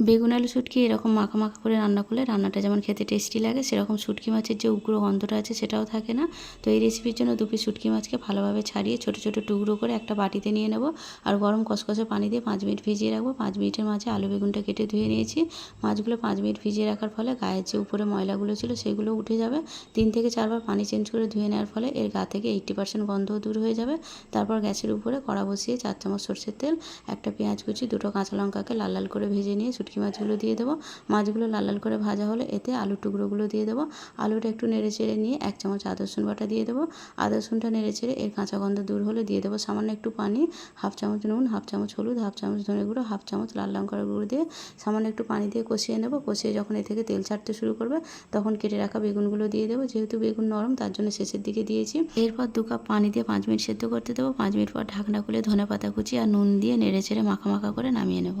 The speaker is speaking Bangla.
বেগুন আলু শুটকি এরকম মাখা মাখা করে রান্না করলে রান্নাটা যেমন খেতে টেস্টি লাগে, সেরকম শুটকি মাছের যে উগ্র গন্ধটা আছে সেটাও থাকে না। তো এই রেসিপির জন্য দু পিস শুটকি মাছকে ভালোভাবে ছাড়িয়ে ছোট ছোট টুকরো করে একটা বাটিতে নিয়ে নেব আর গরম কসকসে পানি দিয়ে পাঁচ মিনিট ভিজিয়ে রাখব। পাঁচ মিনিটের মাঝে আলু বেগুনটা কেটে ধুয়ে নিয়েছি। মাছগুলো পাঁচ মিনিট ভিজিয়ে রাখার ফলে গায়ের যে উপরে ময়লাগুলো ছিল সেগুলো উঠে যাবে। তিন থেকে চারবার পানি চেঞ্জ করে ধুয়ে নেওয়ার ফলে এর গা থেকে এইট্টি পার্সেন্ট গন্ধও দূর হয়ে যাবে। তারপর গ্যাসের উপরে কড়া বসিয়ে চার চামচ সরষের তেল, একটা পেঁয়াজ কুচি, দুটো কাঁচা লঙ্কাকে লাল লাল করে ভেজে নিয়ে শুটকি মাছগুলো দিয়ে দেবো। মাছগুলো লাল লাল করে ভাজা হলে এতে আলুর টুকরোগুলো দিয়ে দেবো। আলুটা একটু নেড়ে চেড়ে নিয়ে এক চামচ আদা রসুন বাটা দিয়ে দেবো। আদা রসুনটা নেড়ে চেড়ে এর কাঁচা গন্ধ দূর হলে দিয়ে দেবো সামান্য একটু পানি, হাফ চামচ নুন, হাফ চামচ হলুদ, হাফ চামচ ধনে গুঁড়ো, হাফ চামচ লাল লঙ্কার গুঁড়ো দিয়ে সামান্য একটু পানি দিয়ে কষিয়ে নেব। কষিয়ে যখন এ থেকে তেল ছাড়তে শুরু করবে তখন কেটে রাখা বেগুনগুলো দিয়ে দেবো। যেহেতু বেগুন নরম, তার জন্য শেষের দিকে দিয়েছি। এরপর দু কাপ পানি দিয়ে পাঁচ মিনিট সেদ্ধ করতে দেবো। পাঁচ মিনিট পর ঢাকনা খুলে ধনে পাতা কুচি আর নুন দিয়ে নেড়ে চেড়ে মাখা মাখা করে নামিয়ে নেব।